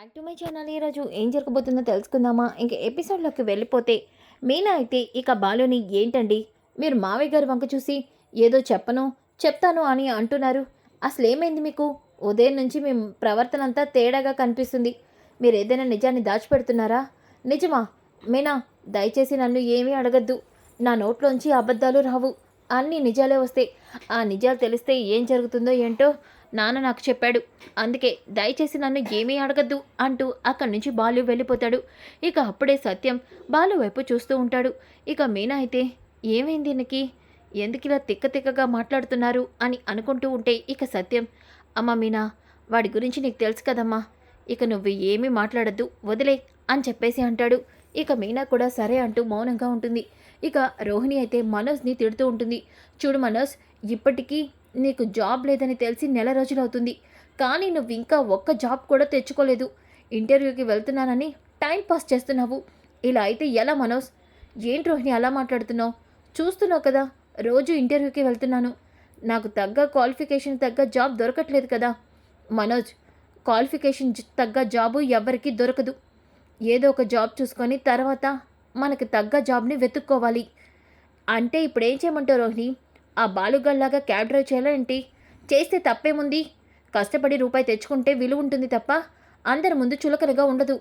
Back to my channel ఈరోజు ఏం జరగబోతుందో తెలుసుకుందామా? ఇంక ఎపిసోడ్లోకి వెళ్ళిపోతే మీనా అయితే ఇక బాలుని ఏంటండి? మీరు మావయ్య గారి వంక చూసి ఏదో చెప్పను చెప్తాను అని అంటున్నారు. అసలు ఏమైంది మీకు? ఉదయం నుంచి మీ ప్రవర్తన అంతా తేడాగా కనిపిస్తుంది. మీరు ఏదైనా నిజాన్ని దాచిపెడుతున్నారా? నిజమా? మీనా దయచేసి నన్ను ఏమీ అడగద్దు. నా నోట్లోంచి అబద్ధాలు రావు. అన్ని నిజాలే వస్తాయి. ఆ నిజాలు తెలిస్తే ఏం జరుగుతుందో ఏంటో నాన్న నాకు చెప్పాడు. అందుకే దయచేసి నన్ను ఏమీ అడగద్దు అంటూ అక్కడి నుంచి బాలు వెళ్ళిపోతాడు. ఇక అప్పుడే సత్యం బాలు వైపు చూస్తూ ఉంటాడు. ఇక మీనా అయితే ఏమైంది దీనికి ఎందుకు ఇలా తిక్క తిక్కగా మాట్లాడుతున్నారు అని అనుకుంటూ ఉంటే ఇక సత్యం అమ్మ మీనా వాడి గురించి నీకు తెలుసు కదమ్మా. ఇక నువ్వు ఏమీ మాట్లాడద్దు వదిలే అని చెప్పేసి అంటాడు. ఇక మీనా కూడా సరే అంటూ మౌనంగా ఉంటుంది. ఇక రోహిణి అయితే మనోజ్ని తిడుతూ ఉంటుంది. చూడు మనోజ్ ఇప్పటికీ నీకు జాబ్ లేదని తెలిసి నెల రోజులు అవుతుంది కానీ నువ్వు ఇంకా ఒక్క జాబ్ కూడా తెచ్చుకోలేదు. ఇంటర్వ్యూకి వెళ్తున్నానని టైం పాస్ చేస్తున్నావు. ఇలా అయితే ఎలా మనోజ్? ఏంటి రోహిణి అలా మాట్లాడుతున్నావు? చూస్తున్నావు కదా రోజు ఇంటర్వ్యూకి వెళ్తున్నాను. నాకు తగ్గ క్వాలిఫికేషన్ తగ్గ జాబ్ దొరకట్లేదు కదా. మనోజ్ క్వాలిఫికేషన్ తగ్గ జాబు ఎవరికీ దొరకదు. ఏదో ఒక జాబ్ చూసుకొని తర్వాత మనకు తగ్గ జాబ్ని వెతుక్కోవాలి. అంటే ఇప్పుడు ఏం చేయమంటావు రోహిణి? ఆ బాలుగల్లాగా క్యాబ్ డ్రైవ్ చేయాలా ఏంటి? చేస్తే తప్పేముంది? కష్టపడి రూపాయి తెచ్చుకుంటే విలువ ఉంటుంది తప్ప అందరి ముందు చులకనగా ఉండదు.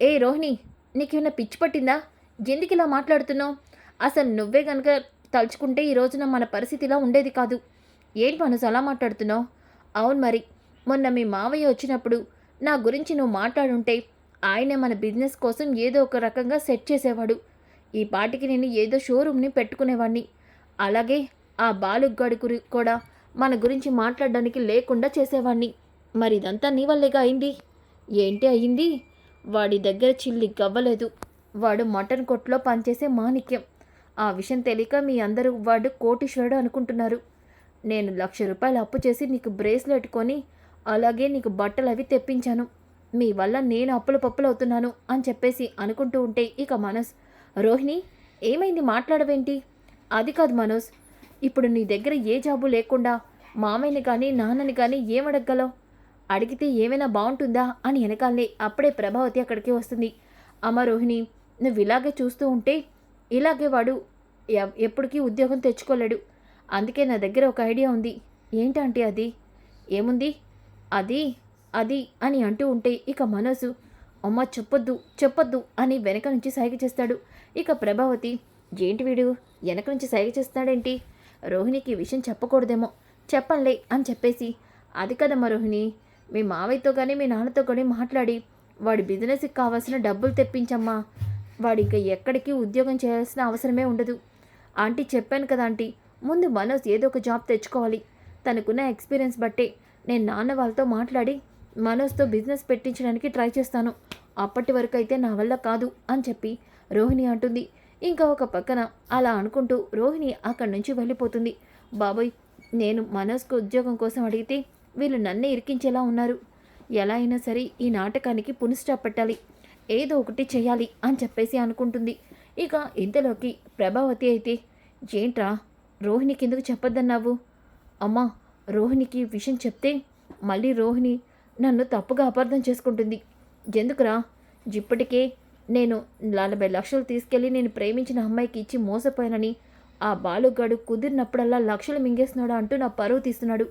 ఏ రోహిణి నీకేమైనా పిచ్చి పట్టిందా? ఎందుకు ఇలా మాట్లాడుతున్నావు? అసలు నువ్వే కనుక తలుచుకుంటే ఈ రోజున మన పరిస్థితి ఇలా ఉండేది కాదు. ఏంటి మనసు అలా మాట్లాడుతున్నావు? అవును మరి మొన్న మీ మావయ్య వచ్చినప్పుడు నా గురించి నువ్వు మాట్లాడుంటే ఆయనే మన బిజినెస్ కోసం ఏదో ఒక రకంగా సెట్ చేసేవాడు. ఈ పాటికి నేను ఏదో షోరూమ్ని పెట్టుకునేవాడిని అలాగే ఆ బాలుగాడి గురి కూడా మన గురించి మాట్లాడడానికి లేకుండా చేసేవాణ్ణి. మరి ఇదంతా నీ వల్లేగా అయింది. ఏంటి అయింది వాడి దగ్గర చిల్లి గవ్వలేదు. వాడు మటన్ కొట్లో పనిచేసే మాణిక్యం. ఆ విషయం తెలియక మీ అందరూ వాడు కోటీశ్వరుడు అనుకుంటున్నారు. నేను లక్ష రూపాయలు అప్పు చేసి నీకు బ్రేస్లెట్ కొని అలాగే నీకు బట్టలు అవి తెప్పించాను. మీ వల్ల నేను అప్పులు పప్పులు అవుతున్నాను అని చెప్పేసి అనుకుంటూ ఉంటే ఇక మనోజ్ రోహిణి ఏమైంది మాట్లాడవేంటి? అది కాదు మనోజ్ ఇప్పుడు నీ దగ్గర ఏ జాబు లేకుండా మామయ్యని కానీ నాన్నని కానీ ఏమడగలవు అడిగితే ఏమైనా బాగుంటుందా అని వెనకాలే అప్పుడే ప్రభావతి అక్కడికి వస్తుంది. అమ్మ రోహిణి నువ్వు ఇలాగే చూస్తూ ఉంటే ఇలాగే వాడు ఎప్పటికీ ఉద్యోగం తెచ్చుకోలేడు. అందుకే నా దగ్గర ఒక ఐడియా ఉంది. ఏంటంటే అది? ఏముంది? అది అది అని అంటూ ఉంటే ఇక మనసు అమ్మ చెప్పొద్దు చెప్పొద్దు అని వెనక నుంచి సైగ చేస్తాడు. ఇక ప్రభావతి ఏంటి వీడు? వెనక నుంచి సైగ చేస్తాడేంటి రోహిణికి విషయం చెప్పకూడదేమో. చెప్పండి అని చెప్పేసి. అది కదమ్మా రోహిణి మీ మావయ్యతో కానీ మీ నాన్నతో కానీ మాట్లాడి. వాడి బిజినెస్కి కావాల్సిన డబ్బులు తెప్పించమ్మా. వాడు ఇంకా ఎక్కడికి ఉద్యోగం చేయాల్సిన అవసరమే ఉండదు. ఆంటీ చెప్పాను కదా ఆంటీ ముందు మనోజ్ ఏదో ఒక జాబ్ తెచ్చుకోవాలి. తనకున్న ఎక్స్పీరియన్స్ బట్టే నేను నాన్న వాళ్ళతో మాట్లాడి మనోజ్తో బిజినెస్ పెట్టించడానికి ట్రై చేస్తాను. అప్పటి వరకు అయితే నా వల్ల కాదు అని చెప్పి రోహిణి అంటుంది. ఇంకా ఒక పక్కన అలా అనుకుంటూ రోహిణి అక్కడి నుంచి వెళ్ళిపోతుంది. బాబోయ్ నేను మనోజ్కు ఉద్యోగం కోసం అడిగితే వీళ్ళు నన్నే ఇరికించేలా ఉన్నారు. ఎలా అయినా సరే ఈ నాటకానికి పునిస్టాప్ పెట్టాలి. ఏదో ఒకటి చేయాలి అని చెప్పేసి అనుకుంటుంది. ఇక ఇంతలోకి ప్రభావతి అయితే ఏంట్రా రోహిణికి ఎందుకు చెప్పొద్దన్నావు? అమ్మా రోహిణికి విషయం చెప్తే మళ్ళీ రోహిణి నన్ను తప్పుగా అపార్థం చేసుకుంటుంది. ఎందుకురా? ఇప్పటికే నేను నలభై లక్షలు తీసుకెళ్ళి నేను ప్రేమించిన అమ్మాయికి ఇచ్చి మోసపోయానని ఆ బాలుగాడు కుదిరినప్పుడల్లా లక్షలు మింగేస్తున్నాడు అంటూ నా పరువు తీస్తున్నాడు.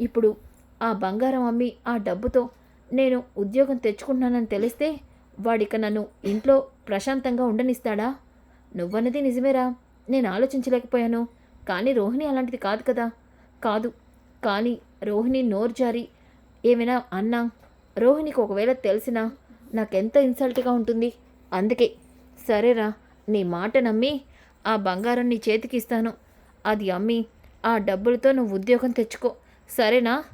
ఇప్పుడు ఆ బంగారం అమ్మి ఆ డబ్బుతో నేను ఉద్యోగం తెచ్చుకుంటున్నానని తెలిస్తే వాడిక నన్ను ఇంట్లో ప్రశాంతంగా ఉండనిస్తాడా? నువ్వన్నది నిజమేరా. నేను ఆలోచించలేకపోయాను. కానీ రోహిణి అలాంటిది కాదు కదా. కాదు. కానీ రోహిణి నోరు జారి ఏమైనా అన్నా? రోహిణికి ఒకవేళ తెలిసినా నాకెంత ఇన్సల్ట్గా ఉంటుంది? అందుకే. సరేరా నీ మాట నమ్మి ఆ బంగారం నీ చేతికి ఇస్తాను అది అమ్మి ఆ డబ్బులతో నువ్వు ఉద్యోగం తెచ్చుకో. సరేనా?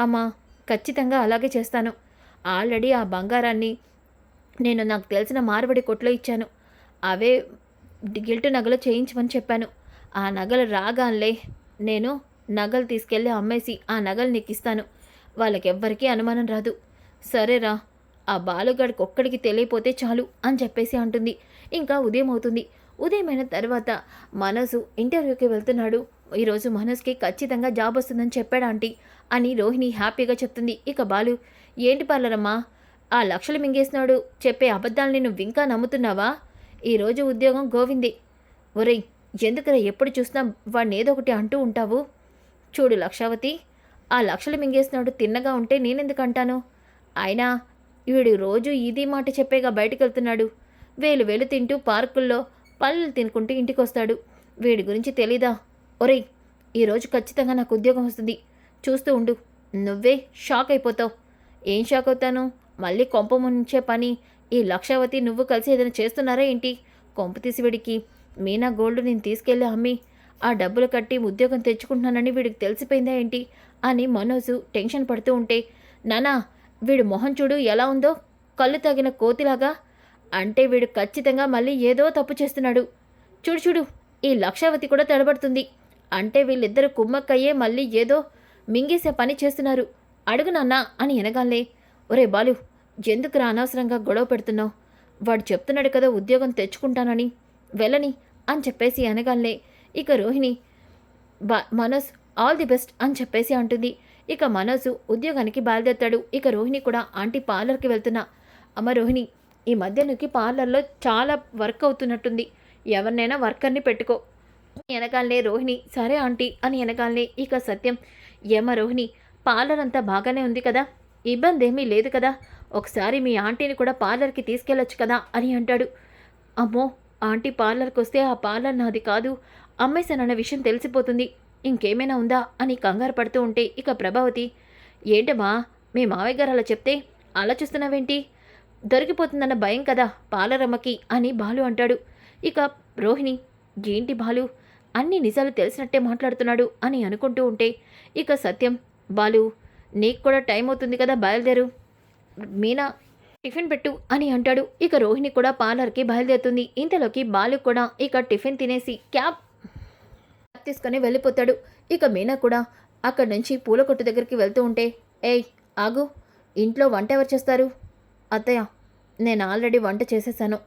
అమ్మా ఖచ్చితంగా అలాగే చేస్తాను. ఆల్రెడీ ఆ బంగారాన్ని నేను నాకు తెలిసిన మార్వడి కొట్లో ఇచ్చాను. అవే గిల్టు నగలు చేయించమని చెప్పాను. ఆ నగలు రాగాన్లే నేను నగలు తీసుకెళ్ళి అమ్మేసి ఆ నగలు నీకు ఇస్తాను వాళ్ళకెవ్వరికీ అనుమానం రాదు. సరేరా ఆ బాలుగాడికి ఒక్కడికి తెలియపోతే చాలు అని చెప్పేసి అంటుంది. ఇంకా ఉదయం అవుతుంది. ఉదయమైన తర్వాత మనసు ఇంటర్వ్యూకి వెళ్తున్నాడు. ఈరోజు మనస్కి ఖచ్చితంగా జాబ్ వస్తుందని చెప్పాడు ఆంటీ అని రోహిణి హ్యాపీగా చెప్తుంది. ఇక బాలు ఏంటి పార్లరమ్మా? ఆ లక్షలు మింగేసినాడు చెప్పే అబద్ధాలని నువ్వు ఇంకా నమ్ముతున్నావా? ఈరోజు ఉద్యోగం గోవిందే. ఒరేయ్ ఎందుకురా ఎప్పుడు చూసినా వాడిని ఏదో ఒకటి అంటూ ఉంటావు? చూడు లక్షావతి ఆ లక్షలు మింగేసినాడు తిన్నగా ఉంటే నేనెందుకు అంటాను? అయినా వీడు రోజు ఇది మాట చెప్పేగా బయటకు వెళ్తున్నాడు వేలు వేలు తింటూ పార్కుల్లో పళ్ళు తినుకుంటూ ఇంటికి వస్తాడు వీడి గురించి తెలీదా? ఒరేయ్ ఈరోజు ఖచ్చితంగా నాకు ఉద్యోగం వస్తుంది. చూస్తూ ఉండు. నువ్వే షాక్ అయిపోతావు. ఏం షాక్ అవుతాను? మళ్ళీ కొంప ముంచే పని. ఈ లక్షావతి నువ్వు కలిసి ఏదైనా చేస్తున్నారా ఏంటి? కొంప తీసి వీడికి మీనా గోల్డ్ నేను తీసుకెళ్ళి అమ్మి. ఆ డబ్బులు కట్టి ఉద్యోగం తెచ్చుకుంటున్నానని వీడికి తెలిసిపోయిందా ఏంటి? అని మనోజు టెన్షన్ పడుతూ ఉంటే నానా వీడు మొహం చూడు ఎలా ఉందో. కళ్ళు తగిన కోతిలాగా. అంటే వీడు ఖచ్చితంగా మళ్ళీ ఏదో తప్పు చేస్తున్నాడు. చూడు చూడు ఈ లక్షావతి కూడా తడబడుతుంది. అంటే వీళ్ళిద్దరు కుమ్మక్కయ్యే మళ్ళీ ఏదో మింగేసే పని చేస్తున్నారు. అడుగు నాన్నా అని ఎనగాలే. ఒరే బాలు ఎందుకురా అనవసరంగా గొడవ పెడుతున్నావు? వాడు చెప్తున్నాడు కదా ఉద్యోగం తెచ్చుకుంటానని. వెళ్ళని అని చెప్పేసి అనగాలే ఇక రోహిణి బా మనోజ్ ఆల్ ది బెస్ట్ అని చెప్పేసి అంటుంది. ఇక మనోజు ఉద్యోగానికి బయలుదేరుతాడు. ఇక రోహిణి కూడా ఆంటీ పార్లర్కి వెళ్తున్నా. అమ్మ రోహిణి ఈ మధ్యనికి పార్లర్లో చాలా వర్క్ అవుతున్నట్టుంది. ఎవరినైనా వర్కర్ని పెట్టుకో. వెనకాలనే రోహిణి సరే ఆంటీ అని వెనకాలనే ఇక సత్యం ఏమ రోహిణి పార్లర్ అంతా బాగానే ఉంది కదా? ఇబ్బంది ఏమీ లేదు కదా? ఒకసారి మీ ఆంటీని కూడా పార్లర్కి తీసుకెళ్ళొచ్చు కదా? అని అంటాడు. అమ్మో ఆంటీ పార్లర్కి వస్తే ఆ పార్లర్ నాది కాదు. అమ్మేశానన్న విషయం తెలిసిపోతుంది. ఇంకేమైనా ఉందా అని కంగారు పడుతూ ఉంటే ఇక ప్రభావతి ఏంటమ్మా మీ మావయ్య గారు అలా చెప్తే అలా చూస్తున్నావేంటి దొరికిపోతుందన్న భయం కదా పాలరమ్మకి అని బాలు అంటాడు. ఇక రోహిణి ఏంటి బాలు అన్ని నిజాలు తెలిసినట్టే మాట్లాడుతున్నాడు అని అనుకుంటూ ఉంటే ఇక సత్యం బాలు నీకు కూడా టైం అవుతుంది కదా బయలుదేరు మీనా టిఫిన్ పెట్టు అని అంటాడు. ఇక రోహిణి కూడా పార్లర్కి బయలుదేరుతుంది. ఇంతలోకి బాలు కూడా ఇక టిఫిన్ తినేసి క్యాబ్ తీసుకొని వెళ్ళిపోతాడు. ఇక మీనా కూడా అక్కడి నుంచి పూల కొట్టు దగ్గరికి వెళ్తూ ఉంటే ఏయ్ ఆగు. ఇంట్లో వంట ఎవరు చేస్తారు? అత్తయ్య నేను ఆల్రెడీ వంట చేసేసాను.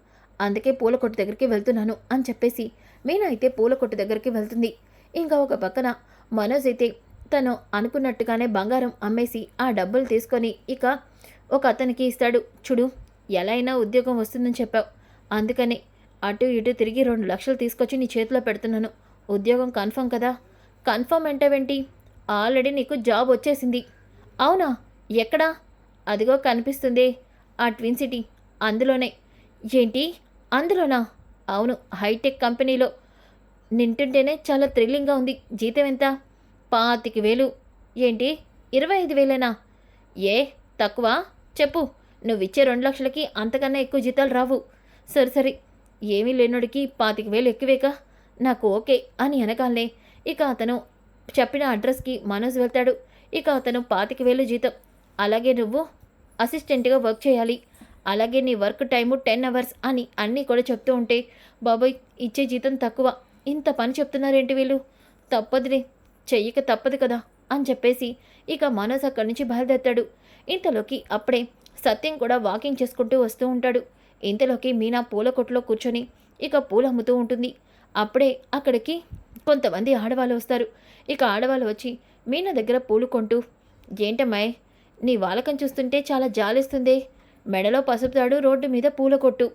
అందుకే పూల కొట్టు దగ్గరికి వెళ్తున్నాను అని చెప్పేసి మీనా అయితే పూల కొట్టు దగ్గరికి వెళ్తుంది. ఇంకా ఒక పక్కన మనోజ్ అయితే తను అనుకున్నట్టుగానే బంగారం అమ్మేసి ఆ డబ్బులు తీసుకొని ఇక ఒక అతనికి ఇస్తాడు. చూడు ఎలా అయినా ఉద్యోగం వస్తుందని చెప్పావు. అందుకని అటు ఇటు తిరిగి రెండు లక్షలు తీసుకొచ్చి నీ చేతిలో పెడుతున్నాను. ఉద్యోగం కన్ఫర్మ్ కదా? కన్ఫర్మ్ ఏంటవేంటి ఆల్రెడీ నీకు జాబ్ వచ్చేసింది. అవునా? ఎక్కడా? అదిగో కనిపిస్తుంది. ఆ ట్విన్ సిటీ. అందులోనే. ఏంటి? అందులోనా? అవును హైటెక్ కంపెనీలో. నింటుంటేనే చాలా థ్రిల్లింగ్గా ఉంది. జీతం ఎంత? పాతికి వేలు. ఏంటి? ఇరవై ఐదు వేలేనా? ఏ? తక్కువ? చెప్పు. నువ్వు ఇచ్చే రెండు లక్షలకి అంతకన్నా ఎక్కువ జీతాలు రావు. సరే సరే. ఏమీ లేనోడికి పాతిక వేలు ఎక్కువేకా? నాకు ఓకే అని అనగానే ఇక అతను చెప్పిన అడ్రస్కి మనోజ్ వెళ్తాడు. ఇక అతను పాతిక వేలు జీతం. అలాగే నువ్వు అసిస్టెంట్గా వర్క్ చేయాలి. అలాగే నీ వర్క్ టైము టెన్ అవర్స్ అని అన్నీ కూడా చెప్తూ ఉంటే బాబోయ్ ఇచ్చే జీతం తక్కువ. ఇంత పని చెప్తున్నారేంటి వీళ్ళు? తప్పదులే చెయ్యక తప్పదు కదా అని చెప్పేసి ఇక మనోజ్ అక్కడి నుంచి బయలుదేరుతాడు. ఇంతలోకి అప్పుడే సత్యం కూడా వాకింగ్ చేసుకుంటూ వస్తూ ఉంటాడు. ఇంతలోకి మీనా పూల కొట్టులో కూర్చొని ఇక పూలు అమ్ముతూ ఉంటుంది. అప్పుడే అక్కడికి కొంతమంది ఆడవాళ్ళు వస్తారు. ఇక ఆడవాళ్ళు వచ్చి మీనా దగ్గర పూలు కొంటూ ఏంటమ్మాయ్ నీ వాలకం చూస్తుంటే చాలా జాలిస్తుంది. మెడలో పసుపు తాడు రోడ్డు మీద పూల కొట్టు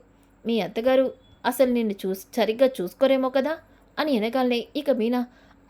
మీ అత్తగారు అసలు నిన్ను చూ సరిగ్గా చూసుకోరేమో కదా? అని వెనకాలనే ఇక మీనా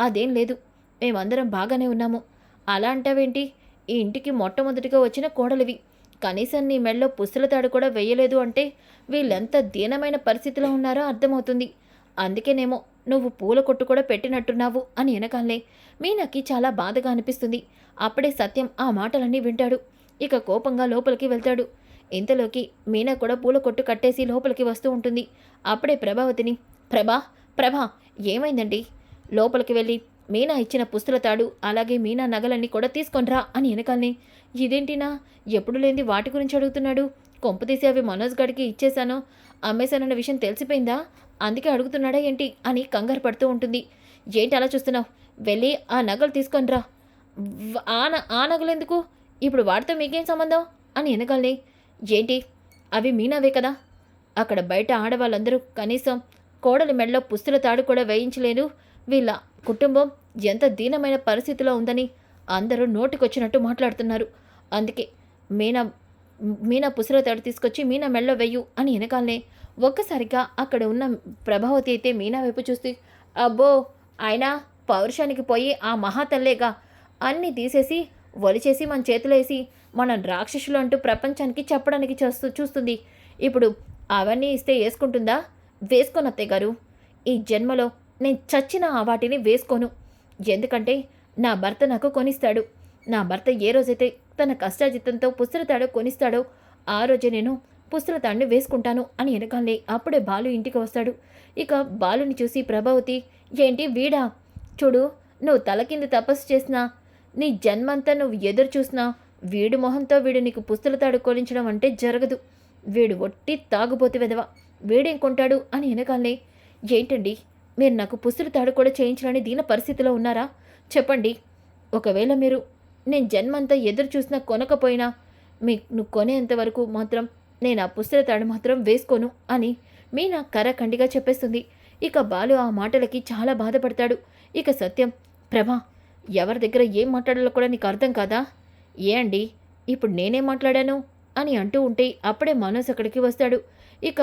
అదేం లేదు. మేమందరం బాగానే ఉన్నాము. అలా అంటావేంటి? ఈ ఇంటికి మొట్టమొదటిగా వచ్చిన కోడలివి. కనీసం నీ మెడలో పుస్తల తాడు కూడా వేయలేదు అంటే వీళ్ళెంత దీనమైన పరిస్థితిలో ఉన్నారో అర్థమవుతుంది. అందుకేనేమో నువ్వు పూల కొట్టు కూడా పెట్టినట్టున్నావు అని వెనకాలే. మీనాకి చాలా బాధగా అనిపిస్తుంది. అప్పుడే సత్యం ఆ మాటలన్నీ వింటాడు. ఇక కోపంగా లోపలికి వెళ్తాడు. ఇంతలోకి మీనా కూడా పూల కొట్టు కట్టేసి లోపలికి వస్తూ ఉంటుంది. అప్పుడే ప్రభావతిని ప్రభా ప్రభా ఏమైందండి లోపలికి వెళ్ళి మీనా ఇచ్చిన పుస్తుల తాడు అలాగే మీనా నగలన్నీ కూడా తీసుకొనిరా అని వెనకాలని ఇదేంటినా? ఎప్పుడు లేని వాటి గురించి అడుగుతున్నాడు? కొంపు తీసి అవి మనోజ్ గడికి ఇచ్చేశాను. అమ్మేశానన్న విషయం తెలిసిపోయిందా? అందుకే అడుగుతున్నాడా ఏంటి అని కంగారు పడుతూ ఉంటుంది. ఏంటి అలా చూస్తున్నావు? వెళ్ళి ఆ నగలు తీసుకొని రా. ఆ నగలు ఎందుకు? ఇప్పుడు వాటితో మీకేం సంబంధం? అని ఎనగాలి. ఏంటి? అవి మీనావే కదా? అక్కడ బయట ఆడవాళ్ళందరూ కనీసం కోడలి మెడలో పుస్తుల తాడు కూడా వేయించలేదు వీళ్ళ కుటుంబం ఎంత దీనమైన పరిస్థితిలో ఉందని అందరూ నోటికొచ్చినట్టు మాట్లాడుతున్నారు. అందుకే మీనా మీనా పుసల తాడు తీసుకొచ్చి మీనా మెడలో వెయ్యు అని వెనకాలనే ఒక్కసారిగా అక్కడ ఉన్న ప్రభావతి అయితే మీనా వైపు చూస్తే అబ్బో ఆయన పౌరుషానికి పోయి ఆ మహాతల్లేగా. అన్నీ తీసేసి ఒలిచేసి మన చేతిలో వేసి మన రాక్షసులు అంటూ ప్రపంచానికి చెప్పడానికి చేస్తూ చూస్తుంది. ఇప్పుడు అవన్నీ ఇస్తే వేసుకుంటుందా? వేసుకోను అత్తయ్య గారు. ఈ జన్మలో నేను చచ్చిన ఆ వాటిని వేసుకోను. ఎందుకంటే నా భర్త నాకు కొనిస్తాడు. నా భర్త ఏ రోజైతే తన కష్టాజితంతో పుస్తలతాడో కొనిస్తాడో ఆ రోజే నేను పుస్తలతాడిని వేసుకుంటాను అని వెనకాలే అప్పుడే బాలు ఇంటికి వస్తాడు. ఇక బాలుని చూసి ప్రభావతి ఏంటి వీడా? చూడు నువ్వు తల కింద తపస్సు చేసినా నీ జన్మంతా నువ్వు ఎదురు చూసినా వీడి మొహంతో వీడు నీకు పుస్తలతాడు కొలించడం అంటే జరగదు. వీడు ఒట్టి తాగుబోతు వెదవా వీడేం కొంటాడు? అని వెనకాలే ఏంటండి? మీరు నాకు పుస్తల తాడు కూడా చేయించాలని దీన పరిస్థితిలో ఉన్నారా? చెప్పండి. ఒకవేళ మీరు నేను జన్మంతా ఎదురు చూసినా కొనకపోయినా మీకు నువ్వు కొనేంత వరకు మాత్రం నేను ఆ పుస్తల తాడు మాత్రం వేసుకోను అని మీనా కరఖండిగా చెప్పేస్తుంది. ఇక బాలు ఆ మాటలకి చాలా బాధపడతాడు. ఇక సత్యం ప్రభా ఎవరి దగ్గర ఏం మాట్లాడాలో కూడా నీకు అర్థం కాదా? ఏ అండి ఇప్పుడు నేనేం మాట్లాడాను? అని అంటూ ఉంటే అప్పుడే మనోజ్ అక్కడికి వస్తాడు. ఇక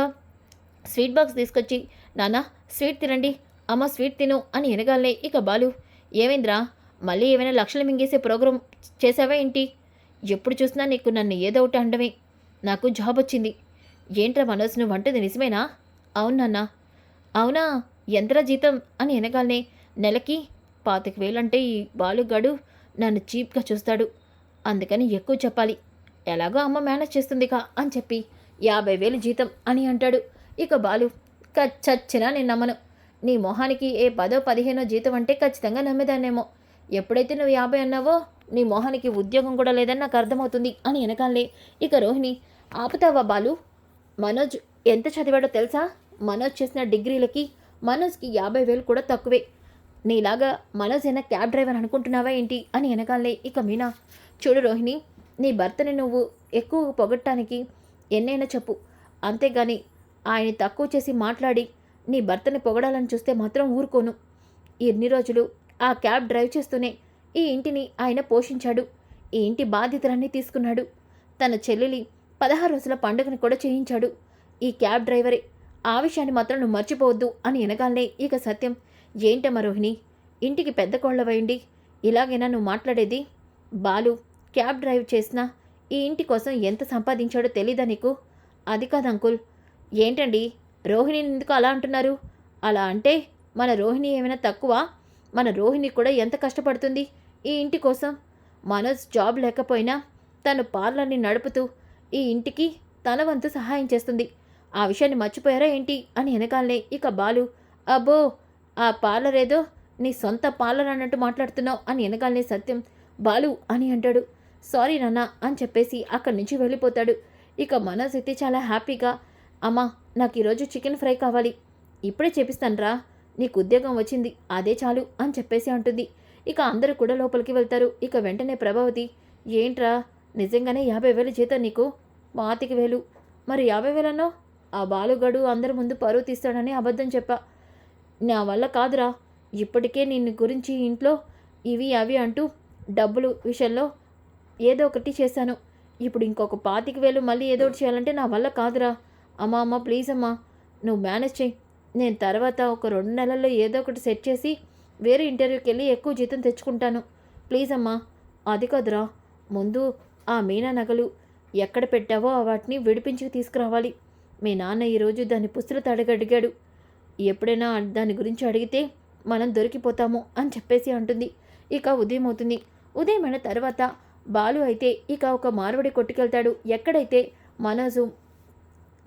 స్వీట్ బాక్స్ తీసుకొచ్చి నానా స్వీట్ తినండి. అమ్మ స్వీట్ తిను అని ఎనగాలే ఇక బాలు ఏమైందిరా? మళ్ళీ ఏమైనా లక్షలు మింగేసే ప్రోగ్రాం చేసావా ఏంటి? ఎప్పుడు చూసినా నీకు నన్ను ఏదో ఒకటి అండమే నాకు జాబ్ వచ్చింది. ఏంట్రా మనోజ్ నువ్వు అంటుంది నిజమేనా? అవును అవునా? ఎంతరా జీతం? అని వెనగాలనే నెలకి పాతిక వేలంటే ఈ బాలుగాడు నన్ను చీప్గా చూస్తాడు. అందుకని ఎక్కువ చెప్పాలి. ఎలాగో అమ్మ మేనేజ్ చేస్తుందిగా అని చెప్పి యాభై వేలు జీతం అని అంటాడు. ఇక బాలు "క- చచ్చినా నేను నమ్మను. నీ మొహానికి ఏ పదో పదిహేనో జీతం అంటే ఖచ్చితంగా నమ్మేదాన్నేమో. ఎప్పుడైతే నువ్వు యాభై అన్నావో నీ మొహానికి ఉద్యోగం కూడా లేదని నాకు అర్థమవుతుంది అని వెనకాలే ఇక రోహిణి ఆపుతావా బాలు? మనోజ్ ఎంత చదివాడో తెలుసా? మనోజ్ చేసిన డిగ్రీలకి మనోజ్కి యాభై వేలు కూడా తక్కువే. నీలాగా మనోజ్ అయినా క్యాబ్ డ్రైవర్ అనుకుంటున్నావా ఏంటి అని వెనకాలే ఇక మీనా. చూడు రోహిణి నీ భర్తని నువ్వు ఎక్కువ పొగట్టానికి ఎన్నైనా చెప్పు. అంతేగాని ఆయన తక్కువ చేసి మాట్లాడి నీ భర్తని పొగడాలని చూస్తే మాత్రం ఊరుకోను. ఎన్ని రోజులు ఆ క్యాబ్ డ్రైవ్ చేస్తూనే ఈ ఇంటిని ఆయన పోషించాడు. ఈ ఇంటి బాధ్యతలన్నీ తీసుకున్నాడు. తన చెల్లెలి పదహారు రోజుల పండుగను కూడా చేయించాడు. ఈ క్యాబ్ డ్రైవరే. ఆ విషయాన్ని మాత్రం నువ్వు మర్చిపోవద్దు అని వినగానే ఇక సత్యం. ఏంటమ్మా రోహిణి? ఇంటికి పెద్ద కోళ్ళవేయండి. ఇలాగైనా నువ్వు మాట్లాడేది? బాలు క్యాబ్ డ్రైవ్ చేసినా ఈ ఇంటి కోసం ఎంత సంపాదించాడో తెలీదా నీకు? అది కాదు అంకుల్. ఏంటండి? రోహిణిని ఎందుకు అలా అంటున్నారు? అలా అంటే మన రోహిణి ఏమైనా తక్కువ? మన రోహిణి కూడా ఎంత కష్టపడుతుంది ఈ ఇంటి కోసం? మనోజ్ జాబ్ లేకపోయినా తను పార్లర్ని నడుపుతూ ఈ ఇంటికి తన వంతు సహాయం చేస్తుంది. ఆ విషయాన్ని మర్చిపోయారా ఏంటి? అని వెనకాలనే ఇక బాలు అబ్బో ఆ పార్లర్ ఏదో నీ సొంత పార్లర్ అన్నట్టు మాట్లాడుతున్నావు అని వెనకాలనే సత్యం బాలు అని అంటాడు. సారీ నాన్న అని చెప్పేసి అక్కడి నుంచి వెళ్ళిపోతాడు. ఇక మనోజ్ అయితే చాలా హ్యాపీగా అమ్మా నాకు ఈరోజు చికెన్ ఫ్రై కావాలి. ఇప్పుడే చేపిస్తానురా నీకు ఉద్యోగం వచ్చింది అదే చాలు అని చెప్పేసి అంటుంది. ఇక అందరూ కూడా లోపలికి వెళ్తారు. ఇక వెంటనే ప్రభావతి ఏంట్రా నిజంగానే యాభై వేలు జీతం నీకు? పాతిక వేలు. మరి యాభై వేలన్నో? ఆ బాలుగడు అందరి ముందు పరువు తీస్తాడని అబద్ధం చెప్పా. నా వల్ల కాదురా. ఇప్పటికే నిన్ను గురించి ఇంట్లో ఇవి అవి అంటూ డబ్బులు విషయంలో ఏదో ఒకటి చేశాను. ఇప్పుడు ఇంకొక పాతిక వేలు మళ్ళీ ఏదో ఒకటి చేయాలంటే నా వల్ల కాదురా. అమ్మా అమ్మ ప్లీజ్ అమ్మా. నువ్వు మేనేజ్ చేయి. నేను తర్వాత ఒక రెండు నెలల్లో ఏదో ఒకటి సెట్ చేసి వేరే ఇంటర్వ్యూకి వెళ్ళి ఎక్కువ జీతం తెచ్చుకుంటాను. ప్లీజ్ అమ్మా. అది కాదురా. ముందు ఆ మీనా నగలు ఎక్కడ పెట్టావో వాటిని విడిపించి తీసుకురావాలి. మీ నాన్న ఈరోజు దాని పుస్తలు తడగడిగాడు ఎప్పుడైనా దాని గురించి అడిగితే మనం దొరికిపోతాము అని చెప్పేసి అంటుంది. ఇక ఉదయం అవుతుంది. ఉదయం అయిన తర్వాత బాలు అయితే ఇక ఒక మార్వడి కొట్టుకెళ్తాడు. ఎక్కడైతే మనోజు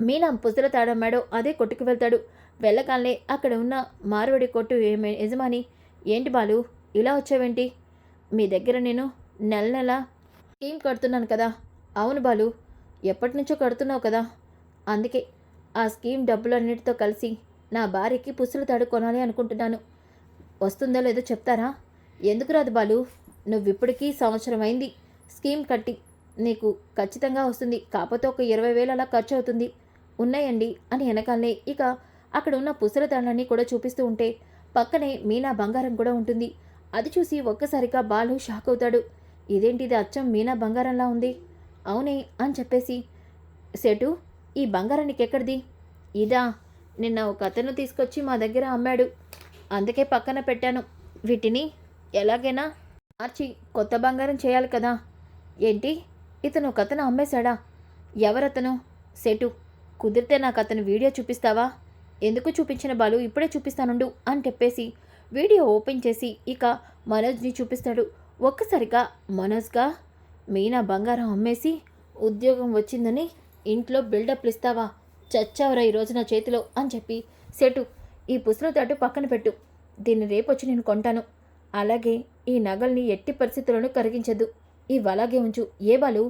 మీనా పుస్తల తాడమ్మాడో అదే కొట్టుకు వెళ్తాడు. వెళ్ళగానే అక్కడ ఉన్న మార్వడి కొట్టు యజమాని ఏంటి బాలు ఇలా వచ్చావేంటి? మీ దగ్గర నేను నెల నెల స్కీమ్ కడుతున్నాను కదా. అవును బాలు ఎప్పటి నుంచో కడుతున్నావు కదా. అందుకే ఆ స్కీమ్ డబ్బులన్నిటితో కలిసి నా భార్యకి పుసులు తాడు కొనాలి అనుకుంటున్నాను. వస్తుందో లేదో చెప్తారా? ఎందుకు రాదు బాలు? నువ్వు ఇప్పటికీ సంవత్సరం అయింది స్కీమ్ కట్టి నీకు ఖచ్చితంగా వస్తుంది. కాకపోతే ఒక ఇరవై వేలు అలా ఖర్చు అవుతుంది. ఉన్నాయండి అని వెనకాలనే ఇక అక్కడ ఉన్న పుసల తాళ్ళన్నీ కూడా చూపిస్తూ ఉంటే పక్కనే మీనా బంగారం కూడా ఉంటుంది. అది చూసి ఒక్కసారిగా బాలు షాక్ అవుతాడు. ఇదేంటి ఇది అచ్చం మీనా బంగారంలా ఉంది? అవునే అని చెప్పేసి సెటు ఈ బంగారం నీకెక్కడిది? ఇదా నిన్న ఒక అతను తీసుకొచ్చి మా దగ్గర అమ్మాడు. అందుకే పక్కన పెట్టాను. వీటిని ఎలాగైనా మార్చి కొత్త బంగారం చేయాలి కదా. ఏంటి? ఇతను ఒక అతను అమ్మేశాడా? ఎవరతను? సెటు కుదిరితే నాకు అతను వీడియో చూపిస్తావా? ఎందుకు చూపించిన బాలు? ఇప్పుడే చూపిస్తానుండు అని చెప్పేసి వీడియో ఓపెన్ చేసి ఇక మనోజ్ని చూపిస్తాడు. ఒక్కసారిగా మనోజ్గా మీనా బంగారం అమ్మేసి ఉద్యోగం వచ్చిందని ఇంట్లో బిల్డప్లు ఇస్తావా? చచ్చావురా ఈరోజు నా చేతిలో అని చెప్పి సెటు ఈ పుసల తట్టు పక్కన పెట్టు. దీన్ని రేపొచ్చి నేను కొంటాను. అలాగే ఈ నగల్ని ఎట్టి పరిస్థితుల్లోనూ కరిగించద్దు. ఇవి అలాగే ఉంచు. ఏ బాలు?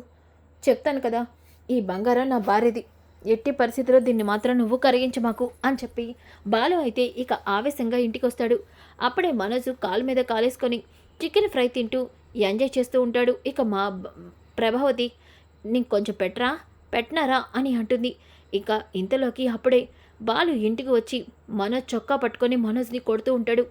చెప్తాను కదా ఈ బంగారం నా భార్యది. ఎట్టి పరిస్థితిలో దీన్ని మాత్రం నువ్వు కరిగించ మాకు అని చెప్పి బాలు అయితే ఇక ఆవేశంగా ఇంటికి వస్తాడు అప్పుడే మనసు కాలు మీద కాలేసుకొని చికెన్ ఫ్రై తింటూ ఎంజాయ్ చేస్తూ ఉంటాడు. ఇక మా ప్రభావతి నీకు కొంచెం పెట్టరా? పెట్టినారా? అని అంటుంది. ఇక ఇంతలోకి అప్పుడే బాలు ఇంటికి వచ్చి మనోజ్ చొక్కా పట్టుకొని మనోజ్ని కొడుతూ ఉంటాడు.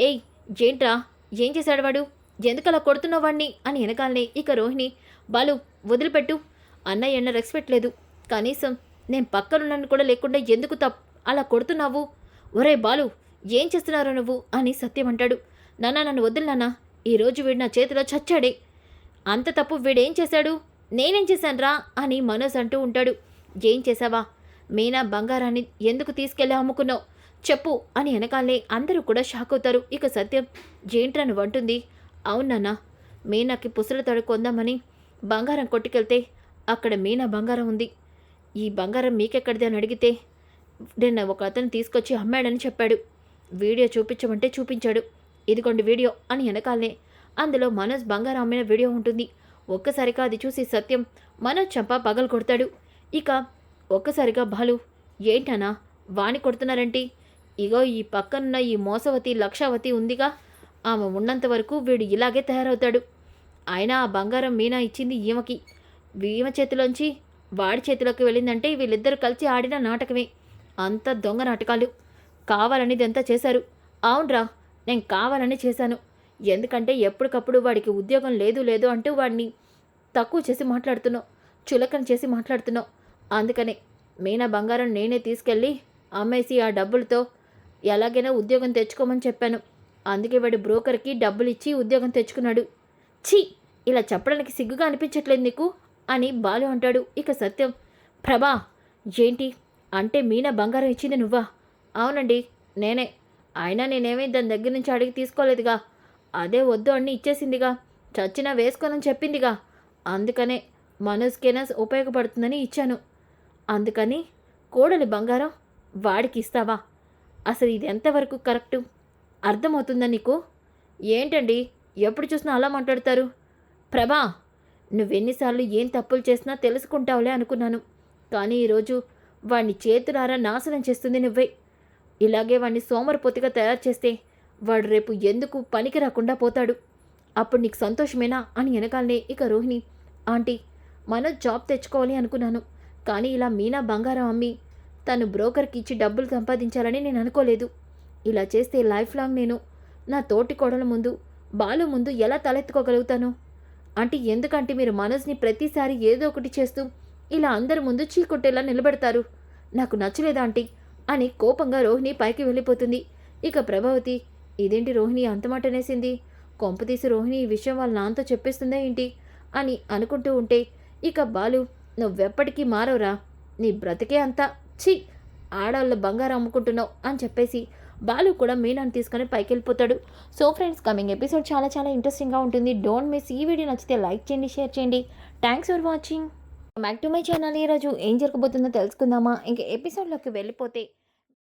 ఏయ్ ఏంట్రా ఏం చేశాడు వాడు? ఎందుకలా కొడుతున్నావు వాడిని అని వెనకాలనే ఇక రోహిణి బాలు వదిలిపెట్టు. అన్నయ్య అన్న రెస్పెక్ట్ లేదు కనీసం నేను పక్కనున్నాను కూడా లేకుండా ఎందుకు తప్ అలా కొడుతున్నావు? ఒరే బాలు ఏం చేస్తున్నారో నువ్వు? అని సత్యం అంటాడు. నాన్న నన్ను వదిలినానా? ఈరోజు వీడు నా చేతిలో చచ్చాడే. అంత తప్పు వీడేం చేశాడు? నేనేం చేశానురా? అని మనోజ్ అంటూ ఉంటాడు. ఏం చేశావా? మీనా బంగారాన్ని ఎందుకు తీసుకెళ్ళి అమ్ముకున్నావు? చెప్పు అని వెనకాలనే అందరూ కూడా షాక్ అవుతారు. ఇక సత్యం ఏంట్రా నువ్వు? అంటుంది. అవునన్నా మీనాకి పుసల తడు కొందామని బంగారం కొట్టుకెళ్తే అక్కడ మీనా బంగారం ఉంది. ఈ బంగారం మీకెక్కడిది? అని అడిగితే నిన్న ఒక అతను తీసుకొచ్చి అమ్మాడని చెప్పాడు. వీడియో చూపించమంటే చూపించాడు. ఇదిగోండి వీడియో అని వెనకాలనే. అందులో మనోజ్ బంగారం అమ్మిన వీడియో ఉంటుంది. ఒక్కసారిగా అది చూసి సత్యం మనోజ్ చంప పగలు కొడతాడు. ఇక ఒక్కసారిగా బాలు ఏంటనా వాణి కొడుతున్నారంటే? ఇగో ఈ పక్కనున్న ఈ మోసవతి లక్షావతి ఉందిగా. ఆమె ఉన్నంత వరకు వీడు ఇలాగే తయారవుతాడు. ఆయన ఆ బంగారం మీనా ఇచ్చింది ఈమెకి. ఈమె చేతిలోంచి వాడి చేతిలోకి వెళ్ళిందంటే వీళ్ళిద్దరు కలిసి ఆడిన నాటకమే. అంత దొంగ నాటకాలు. కావాలనిదంతా చేశారు. అవునరా నేను కావాలని చేశాను. ఎందుకంటే ఎప్పటికప్పుడు వాడికి ఉద్యోగం లేదు లేదు అంటూ వాడిని తక్కువ చేసి మాట్లాడుతున్నావు చులకన చేసి మాట్లాడుతున్నావు. అందుకనే మీనా బంగారం నేనే తీసుకెళ్ళి అమ్మేసి ఆ డబ్బులతో ఎలాగైనా ఉద్యోగం తెచ్చుకోమని చెప్పాను. అందుకే వాడి బ్రోకర్కి డబ్బులు ఇచ్చి ఉద్యోగం తెచ్చుకున్నాడు. ఛీ! ఇలా చెప్పడానికి సిగ్గుగా అనిపించట్లేదు నీకు? అని బాలు అంటాడు. ఇక సత్యం ప్రభా ఏంటి? అంటే మీనా బంగారం ఇచ్చింది నువ్వా? అవునండి నేనే. అయినా నేనేమీ దాని దగ్గర నుంచి అడిగి తీసుకోలేదుగా. అదే వద్దు అన్ని ఇచ్చేసిందిగా. చచ్చినా వేసుకోనని చెప్పిందిగా. అందుకనే మనసుకైనా ఉపయోగపడుతుందని ఇచ్చాను. అందుకని కోడలి బంగారం వాడికి ఇస్తావా? అసలు ఇది ఎంతవరకు కరెక్టు? అర్థమవుతుందా నీకు? ఏంటండి? ఎప్పుడు చూసినా అలా మాట్లాడతారు? ప్రభా నువ్వెన్నిసార్లు ఏం తప్పులు చేసినా తెలుసుకుంటావులే అనుకున్నాను. కానీ ఈరోజు వాడిని చేతులారా నాశనం చేస్తుంది నువ్వే. ఇలాగే వాడిని సోమరిపోతిగా తయారు చేస్తే వాడు రేపు ఎందుకు పనికి రాకుండా పోతాడు? అప్పుడు నీకు సంతోషమేనా? అని వెనకాలనే ఇక రోహిణి ఆంటీ మనోజ్ జాబ్ తెచ్చుకోవాలి అనుకున్నాను కానీ ఇలా మీనా బంగారం అమ్మి తను బ్రోకర్కి ఇచ్చి డబ్బులు సంపాదించాలని నేను అనుకోలేదు. ఇలా చేస్తే లైఫ్ లాంగ్ నేను నా తోటి కోడల ముందు బాలు ముందు ఎలా తలెత్తుకోగలుగుతాను? అంటే ఎందుకంటే మీరు మనసుని ప్రతిసారి ఏదో ఒకటి చేస్తూ ఇలా అందరి ముందు చీకొట్టేలా నిలబెడతారు? నాకు నచ్చలేదా ఆంటీ. అని కోపంగా రోహిణి పైకి వెళ్ళిపోతుంది. ఇక ప్రభావతి ఇదేంటి రోహిణి అంత మాట అనేసింది? కొంపతీసి రోహిణి ఈ విషయం వాళ్ళ నాన్నతో చెప్పేస్తుందా ఏంటి? అని అనుకుంటూ ఉంటే ఇక బాలు నువ్వెప్పటికీ మారవురా. నీ బ్రతికే అంతా ఛీ ఆడవాళ్ళ బంగారం అమ్ముకుంటున్నావు అని చెప్పేసి బాలు కూడా మీనాన్ని తీసుకొని పైకి వెళ్ళిపోతాడు సో ఫ్రెండ్స్ కమింగ్ ఎపిసోడ్ చాలా చాలా ఇంట్రెస్టింగ్గా ఉంటుంది. డోంట్ మిస్ ఈ వీడియో నచ్చితే లైక్ చేయండి షేర్ చేయండి. Thanks for watching. Back to my channel. ఈరోజు ఏం జరగబోతుందో తెలుసుకుందామా? ఇంక ఎపిసోడ్లోకి వెళ్ళిపోతే